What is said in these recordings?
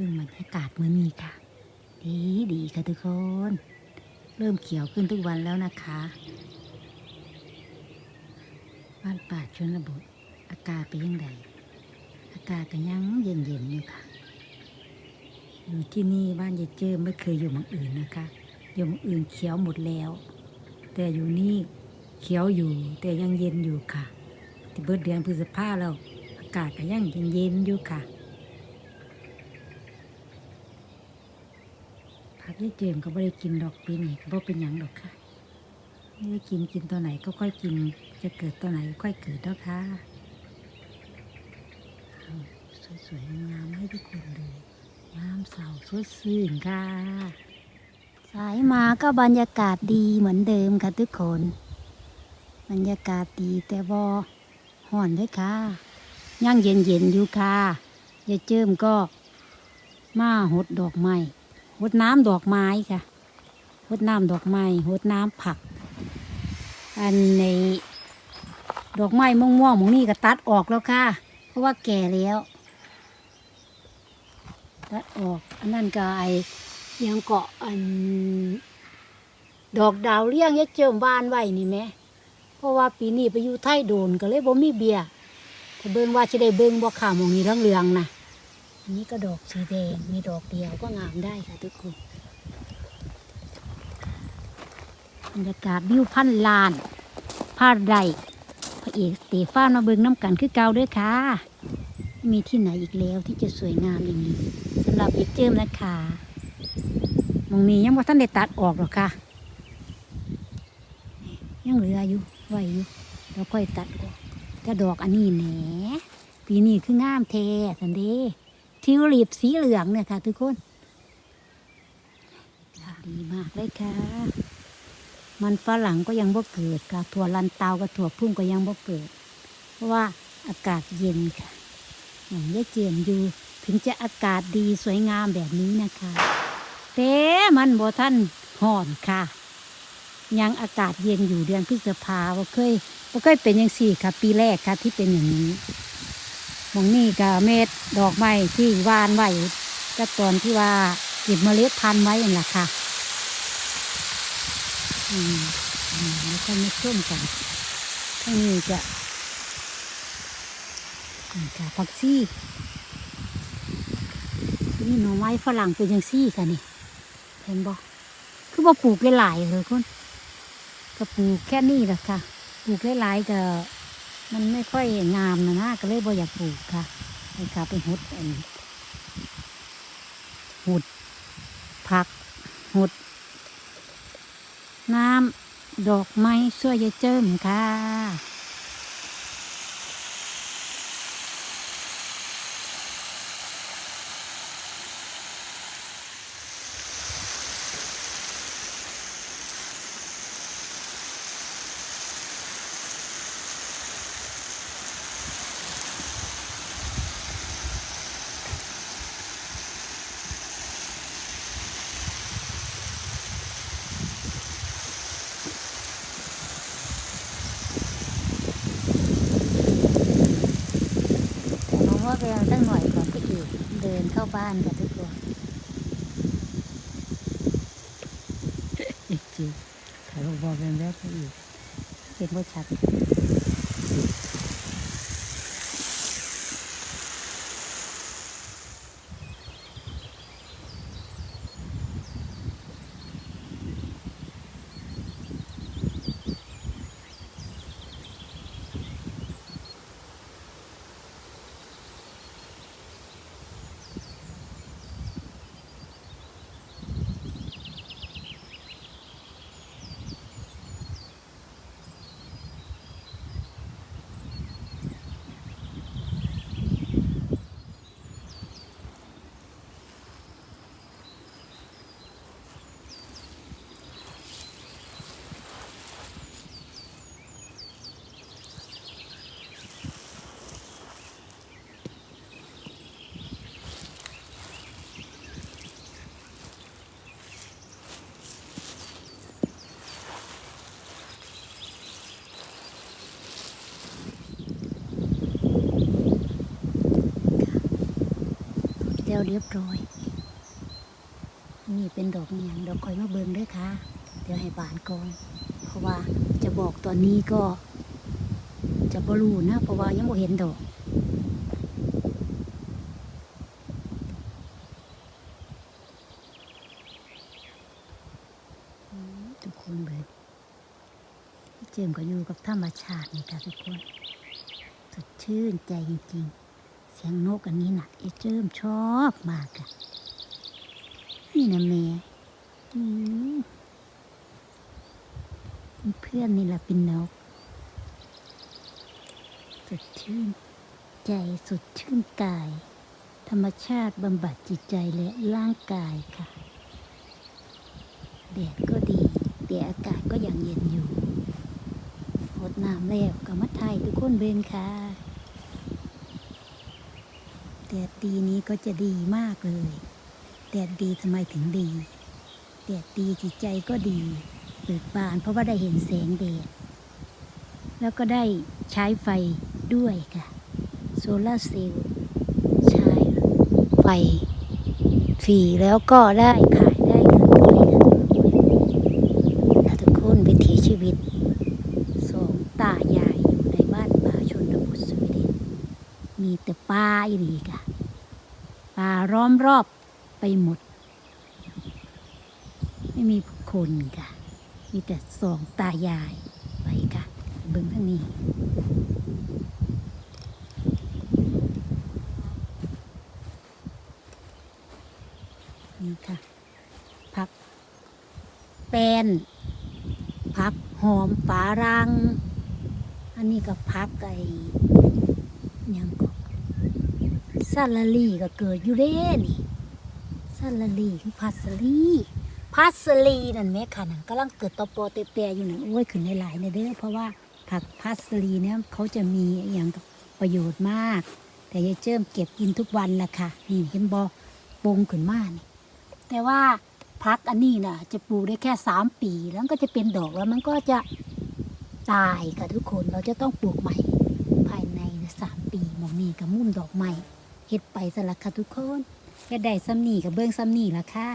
เบิ่งบรรยากาศมื้อนี้ค่ะ ดีดีค่ะทุกคน เริ่มเขียวขึ้นทุกวันแล้วนะคะบ้านป่าชนบทอากาศเป็นยังไงอากาศก็ยังเย็นเย็นอยู่ค่ะ อยู่ที่นี่บ้านยายเจิมไม่เคยอยู่มองอื่นนะคะ อยู่มองอื่นเขียวหมดแล้ว แต่อยู่นี่เขียวอยู่ แต่ยังเย็นอยู่ค่ะ ที่เบิดเดือนพฤษภาแล้วอากาศก็ยังเย็นเย็นอยู่ค่ะ ผักยายเจมก็ไม่ได้กินดอกปีนี้ก็บ่เป็นหยังดอกค่ะไม่ได้กินกินตัวไหนก็ค่อยกิน จะเกิดตัวไหนค่อยเกิดแล้วค่ะเอาสวยๆงามให้ทุกคนเลยงามเสาสวยซื่นค่ะ สายมาก็บรรยากาศดีเหมือนเดิมค่ะทุกคน บรรยากาศดีแต่บอห่อนด้วยค่ะย่างเย็นเย็นๆอยู่ค่ะยายเจิมก็มาหดดอกไม้ หดน้ำดอกไม้ค่ะหดน้ำดอกไม้หดน้ำผัก อันในดอกไม้ม่วงๆหมองนี่ก็ตัดออกแล้วค่ะ เพราะว่าแก่แล้ว ตัดออก อันนั้นก็ไอยังเกาะอัน ดอกดาวเลี้ยงยายเจิมบ้านไว้นี่แหมเพราะว่าปีนี้ไปอยู่ไทยโดนก็เลยบ่มีเบียร์ถ้าเบิ่งว่าจะได้เบิ่งบ่ข่าวมองนี้เรื่องๆนะอัน นี้ก็ดอกสีแดง มีดอกเดียวก็งามได้ค่ะทุกคนบรรยากาศวิวพันลานพาไดพระเอกสเตฟานมาเบิงน้ำกันคือเก่าด้วยค่ะ มีที่ไหนอีกแล้วที่จะสวยงามอย่างนี้สำหรับเอกเจิมนะคะมองนี้ยังว่าท่านได้ตัดออกหรอกค่ะ ยังเหลืออยู่ไหวอยู่แล้วค่อยตัดออกกระดอกอันนี้แหนปีนี้คืองามแท้สันเด ทิวลิปสีเหลืองเนี่ยค่ะทุกคน ดีมากเลยค่ะ มันฝรั่งก็ยังบ่เกิดค่ะ ถั่วลันเตากับถั่วพุ่มก็ยังบ่เกิด เพราะว่าอากาศเย็นค่ะ อย่างยายเจียมอยู่ ถึงจะอากาศดีสวยงามแบบนี้นะคะแต่มันบ่ท่านห่อนค่ะ ยังอากาศเย็นอยู่เดือนพฤษภาว่าเคยว่าเคยเป็นอย่างสี่ค่ะ ปีแรกค่ะที่เป็นอย่างนี้ มองนี่ก็เม็ดดอกไม้ที่วานไว้ก็ตอนที่ว่าเก็บเมล็ดพันธุ์ไว้นั่นแหละค่ะอืมแล้วก็มาช่วมกันข้างนี้จะนี่ค่ะผักซี่นี่หน่อไม้ฝรั่งเป็นย่างซี่ค่ะนี่เห็นบ่คือว่าปลูกหลายๆเลยคนก็ปลูกแค่นี้แหละค่ะ ปลูกหลายๆก็ มันไม่ค่อยงามนะนะก็เลยบ่อยากปลูกค่ะไปค่ะไปหุดอันหุดผักหุด น้ำดอกไม้ช่วยยายเจิมค่ะ น้องว่าไปเอาตั้งหน่อยก่อนก็อยู่ เข้าบ้านกันทุกคนอีกจีถ่ายรูปบอกกันแล้วก็อีกเห็นว่าชัด แล้วเรียบร้อยนนี้เป็นดอกอหย่างดอกคอยมาเบิ่งด้วยค่ะ เดี๋ยวให้บานก่อน เพราะว่าจะบอกตอนนี้ก็ จะบรูนะ เพราะว่ายังไม่เห็นดอกทุกคนเบิดเจมก็อยู่กับธรรมชาตินี่ค่ะทุกคน สดชื่นใจจริงๆ สียงนกอันนี้นะไอ้เจิมชอบมากอะนี่นะแม่เพื่อนนี่แหละเป็นนกสดชื่น ใจสดชื่นกาย ธรรมชาติบำบัดจิตใจและร่างกายค่ะแดดก็ดีแต่อากาศก็ยังเย็นอยู่หดน้ำแล้วก็มาไทยทุกคนเบนค่ะ แดดดีนี้ก็จะดีมากเลย แดดดีทำไมถึงดี แดดดีจิตใจก็ดีเบิกบานเพราะว่าได้เห็นแสงแดด แล้วก็ได้ใช้ไฟด้วยค่ะ โซลาร์เซลล์ใช้ไฟฟรีแล้วก็ได้ขายค่ะ และทุกคนวิถีชีวิตสองตายายอยู่ในบ้านป่าชนบทสวีเดน มีแต่ป่าอีรีกะป่าล้อมรอบไปหมด ไม่มีคนค่ะมีแต่สองตายายไปค่ะเบิ่งทั้งนี้นี่ค่ะพักแป้นผักหอมฝารัง อันนี้ก็พักไอ้ยังก็ ซาลาลีก็เกิดอยู่เด้นี่ซาลาลีคือพัสลีพัสลีนั่นแม่ค่ะนั่นกำลังเกิดตอโปเตเตอยู่นั่นโอ้ยขึ้นหลายๆเนี่ยเด้อเพราะว่าผักพัสลีเนี่ยเขาจะมีอย่างกับประโยชน์มาก แต่ยายเจิมเก็บกินทุกวันละค่ะนี่เห็นบอปงขึ้นมานี่แต่ว่าพักอันนี้น่ะ จะปลูกได้แค่สามปี แล้วก็จะเป็นดอกแล้วมันก็จะตายค่ะทุกคนเราจะต้องปลูกใหม่ ภายในสามปีหมองนี้กับมุ่มดอกใหม่ เฮ็ดไปสละค่ะทุกคนแค่ได้ซ้ำนี่กับเบิ้งซ้ำนี่ละค่ะ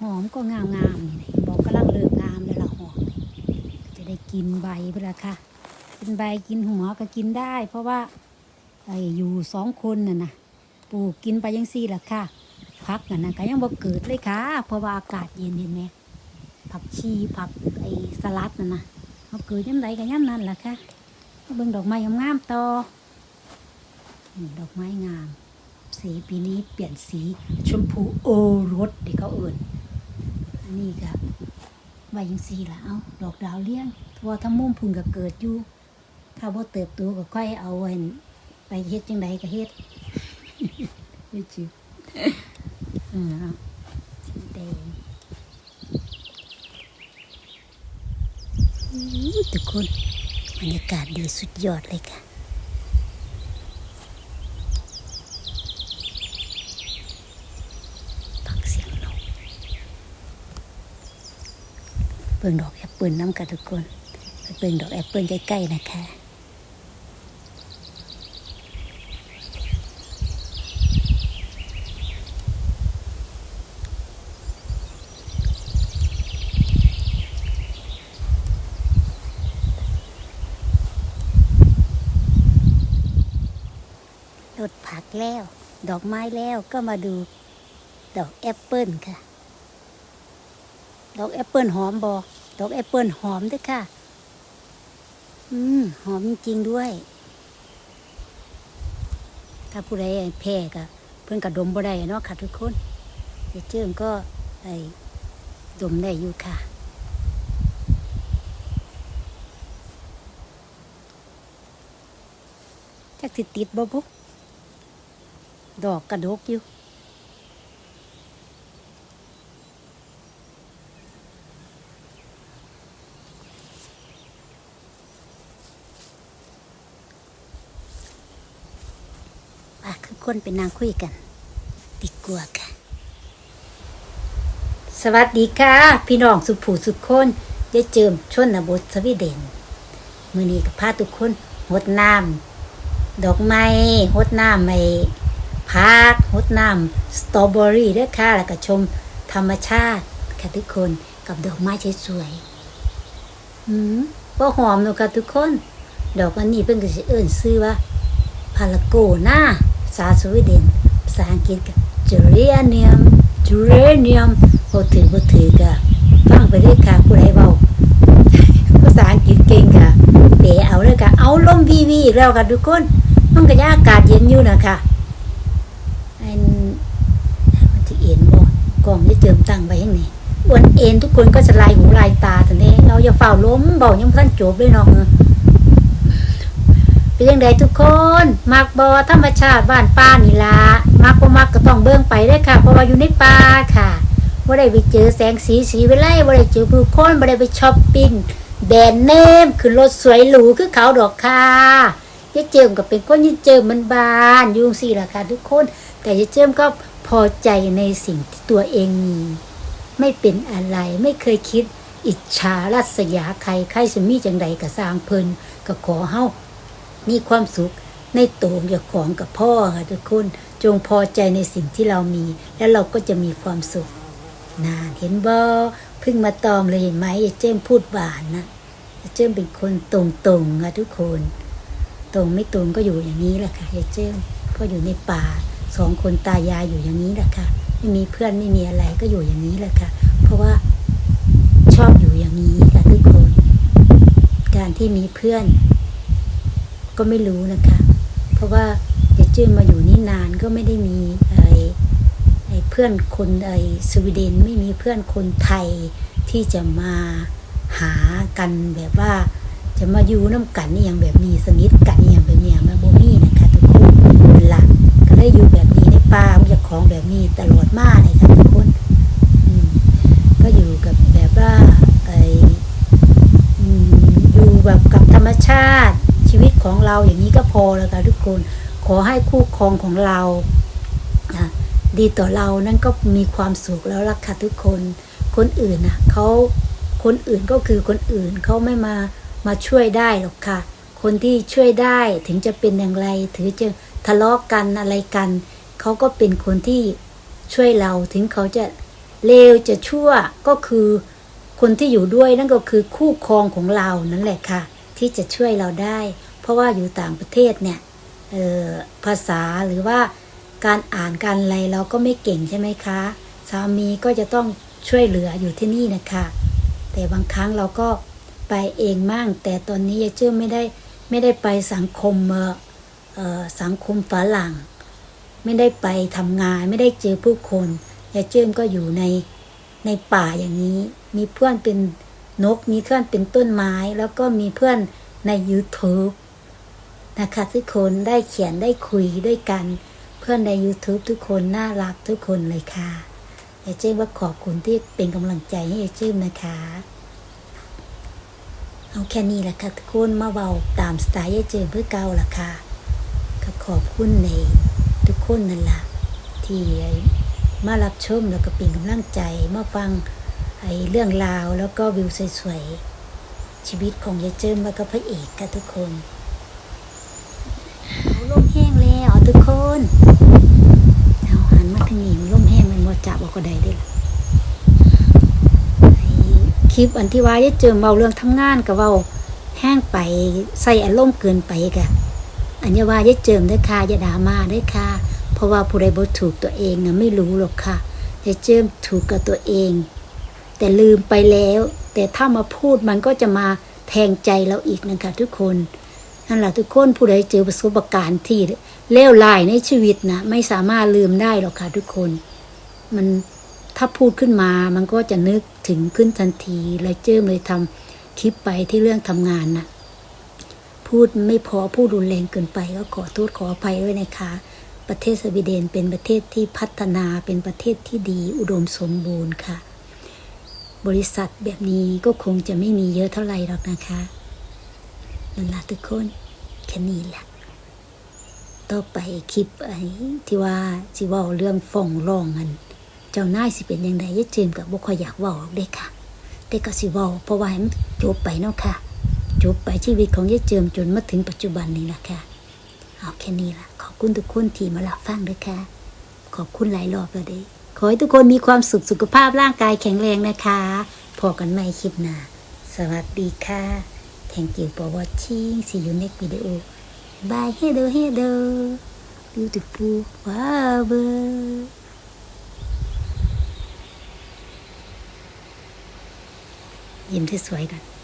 หอมก็งามงามนี่บอกกำลังเริ่มงามแล้วล่ะหอม จะได้กินใบไปละค่ะ กินใบกินหัวก็กินได้ เพราะว่าไอ้อยู่สองคนน่ะนะปลูกกินไปยังซี่ละค่ะพักน่ะนะก็ยังบ่เกิดเลยค่ะ เพราะว่าอากาศเย็นเห็นไหมผักชีผักไอ้สลัดน่ะนะ เขาเกิดยังไงก็ยังนั่นล่ะค่ะมาเบิ่งดอกไม้งามๆต่อดอกไม้งาม สีปีนี้เปลี่ยนสีชมพูโอรสเด็กเขาเอิ่นอันนี้ก็ใบยังซี่ล่ะเอาดอกดาวเลี้ยงเพราะว่าถ้ามุ่มพุ่นก็เกิดอยู่ ถ้าบ่เติบโตก็ค่อยเอาไว้ไปเฮ็ดจังไดก็เฮ็ดเฮ็ดจิเออเอาสีแดงอื้อ ทุกคนบรรยากาศดีสุดยอดเลยค่ะฟังเสียงนกเปิ่งดอกแอปเปิลน้ำกันทุกคนเปิ่งดอกแอปเปิลใกล้ๆนะคะ รดผัก แล้ว ดอกไม้แล้วก็มาดู ดอกแอปเปิลค่ะ ดอกแอปเปิลหอมบอดอกแอปเปิลหอมด้วยค่ะ อืมหอมจริงๆด้วย ถ้าผู้ใดแพ้ก็เพิ่อนกระดมบ่ได้เนาะค่ะทุกคนเดี๋ยวเจิมก็ไอ้ดมได้อยู่ค่ะจักสิติดบ่บุ ดอกกระดกอยู่ป่ะคือคนเป็นนางคุยกัน ติดกว่าค่ะ สวัสดีค่ะ พี่น้องสุผู้สุขคนได้เจิมชนบทสวีเดนมือนี้กับพาทุกคนหดน้ำดอกไม้หดน้ำไอ้ พักหดน้ำสตรอเบอรี่ด้วยค่ะ แล้วก็ชมธรรมชาติค่ะทุกคนกับดอกไม้สวยๆอืมก็หอมเนอะค่ะทุกคน ดอกอันนี้เพิ่นก็สิเอิ้นชื่อว่าพาราโกนาภาษาสวีเดนภาษาอังกฤษก็จูเรเนียมจูเรเนียมบ่ถือบ่ถือก็ฟังไปด้วยค่ะผู้ใดเว้าภาษาอังกฤษเก่งค่ะเปเอาเลยค่ะ เอาลมวีวีแล้วค่ะทุกคนมันก็ยังอากาศเย็นอยู่นะคะอันมันจะเอ็นบ่ กองจะเจิมตั้งไว้ยังไงอ้วนเอ็นทุกคนก็จะลายหูลายตาแต่เนี้เราอย่าเฝ้าล้มเบายังพันจบด้วยนาะเออเป็นยังไงทุกคน มักบอธรรมชาติบ้านป้านี่ละมักบ่มักก็ต้องเบิ่งไปเด้ค่ะ เพราะว่าอยู่ในป่าค่ะบ่ได้ไปเจอแสงสีสีวิไลบ่ได้เจอผู้คนบ่ได้ไปช้อปปิ้งแบรนด์เนมขึ้นรถสวยหรูคือเขาดอกค่ะยายเจิมก็เป็นคนยายเจิมมันบานยุ่งสี่ละค่ะทุกคน แต่ยายเจิมก็ พอใจในสิ่งที่ตัวเองมี ไม่เป็นอะไรไม่เคยคิด อิจฉารัษยาใครใครสมีจังใดก็สร้างเพิ่นก็ขอเฮามีความสุขในตัวเจ้าของกับพ่อค่ะทุกคนจงพอใจในสิ่งที่เรามี แล้วเราก็จะมีความสุขนานเห็นบ่เพิ่งมาตอมเลยเห็นไหมเจ้มพูดหวานนะเจ้มเป็นคนตรงๆอะทุกคน ตรงไม่ตรงก็อยู่อย่างนี้แหละค่ะอย่าเจ้มก็อยู่ในป่า สองคนตายายอยู่อย่างนี้แหละค่ะ ไม่มีเพื่อนไม่มีอะไรก็อยู่อย่างนี้แหละค่ะ เพราะว่าชอบอยู่อย่างนี้ค่ะทุกคน การที่มีเพื่อน ก็ไม่รู้นะคะ เพราะว่าอย่าเจ้มมาอยู่นี่นานก็ไม่ได้มีไอะไอ้เพื่อนคนไอ้สวีเดนไม่มีเพื่อนคนไทยที่จะมาหากันแบบว่า จะมาอยู่น้ำกันนี่อย่างแบบนี้สนิทกันนี่อย่างแบบนี้มาโบมี่นะคะทุก ลักก็เลยอยู่แบบนี้ในป่ามันจะของแบบนี้ตลอดมาเลยค่ะทุกคนก็อยู่กับแบบว่าไออยู่แบบกับธรรมชาติ ชีวิตของเราอย่างนี้ก็พอแล้วค่ะทุกคน ขอให้คู่ครองของเราดีต่อเรานั่นก็มีความสุขแล้วล่ะค่ะทุกคนคนอื่นนะเขาคนอื่นก็คือคนอื่นเขาไม่มามาช่วยได้หรอกค่ะ คนที่ช่วยได้ถึงจะเป็นอย่างไร ถือจะ ทะเลาะกันอะไรกัน เขาก็เป็นคนที่ช่วยเราถึงเขาจะเลวจะชั่วก็คือคนที่อยู่ด้วยนั่นก็คือคู่ครองของเรานั่นแหละค่ะ ที่จะช่วยเราได้ เพราะว่าอยู่ต่างประเทศเนี่ยออภาษาหรือว่าการอ่านการอะไรเราก็ไม่เก่งใช่ไหมคะสามีก็จะต้องช่วยเหลืออยู่ที่นี่นะคะ แต่บางครั้งเราก็ไปเองมั่งแต่ตอนนี้ยายเชื่อไม่ได้ไม่ได้ไปสังคมเอ่อเอ่อ สังคมฝรั่ง ไม่ได้ไปทำงานไม่ได้เจอผู้คนยายเชื่อมก็อยู่ในในป่าอย่างนี้ มีเพื่อนเป็นนก มีเพื่อนเป็นต้นไม้ แล้วก็มีเพื่อนใน YouTube นะคะทุกคนได้เขียนได้คุยด้วยกัน เพื่อนใน YouTube ทุกคนน่ารักทุกคนเลยค่ะยายเจ้มว่าขอบคุณที่เป็นกำลังใจให้ยายเจ้มนะคะเอาแค่นี้แหละค่ะทุกคนมาเบาตามสไตล์ยายเจ้มเพื่อเก่าละค่ะ ก็ขอบคุณในทุกคนนั่นละที่มารับชมแล้วก็เป็นกำลังใจมาฟังไอ้เรื่องราวแล้วก็วิวสวยๆชีวิตของยายเจิ้มแล้วก็พระเอกค่ะทุกคนเอาลมแห้งแล้วทุกคนเอาหันมาทางนี้มันลมแห้งมันบ่จับเอาก็ได้ด้ล่ะไอคลิปอันที่ว่าจะเจอเบาเรื่องทำงานกับเบาแห้งไปใส่อารมณ์เกินไปกะ อันนี้ว่าจะเจิมด้อค่ะอย่าด่ามาด้อค่ะ เพราะว่าผู้ใดบ่ถูกตัวเองนะไม่รู้หรอกค่ะจะเจิมถูกกับตัวเอง แต่ลืมไปแล้ว แต่ถ้ามาพูดมันก็จะมาแทงใจเราอีกนะคะทุกคนนั่นแหละทุกคนผู้ใดเจอประสบการณ์ที่เลวร้ายในชีวิตนะไม่สามารถลืมได้หรอกค่ะทุกคน มันถ้าพูดขึ้นมามันก็จะนึกถึงขึ้นทันทีเลยเจิมเลยทำคลิปไปที่เรื่องทำงานนะ พูดไม่พอพูดรุนแรงเกินไป ก็ขอโทษขออภัยด้วยนะคะ ประเทศสวีเดนเป็นประเทศที่พัฒนาเป็นประเทศที่ดีอุดมสมบูรณ์ค่ะ บริษัทแบบนี้ก็คงจะไม่มีเยอะเท่าไหร่หรอกนะคะนั่นละทุกคนแค่นี้แหละต่อไปคลิปไอ้ที่ว่าสิว่าเรื่องฟ้องร้องกันเจ้านายสิเป็นยังไงยายเจมกับบ่ค่อยอยากว่าหรอกเด้ค่ะ แต่ก็สิว้าเพราะว่าให้มันจบไปเนาะค่ะ จบไปชีวิตของยายเจิมจนมาถึงปัจจุบันนี้ล่ะค่ะ เอาแค่นี้ล่ะ ขอบคุณทุกคนที่มารับฟังด้วยค่ะ ขอบคุณหลายรอบแล้วเด้ขอให้ทุกคนมีความสุขสุขภาพร่างกายแข็งแรงนะคะพอกันใหม่คลิปหน้าสวัสดีค่ะ Thank you for watching see you next video bye hello hello beautiful flower ยิ้มที่สวยกัน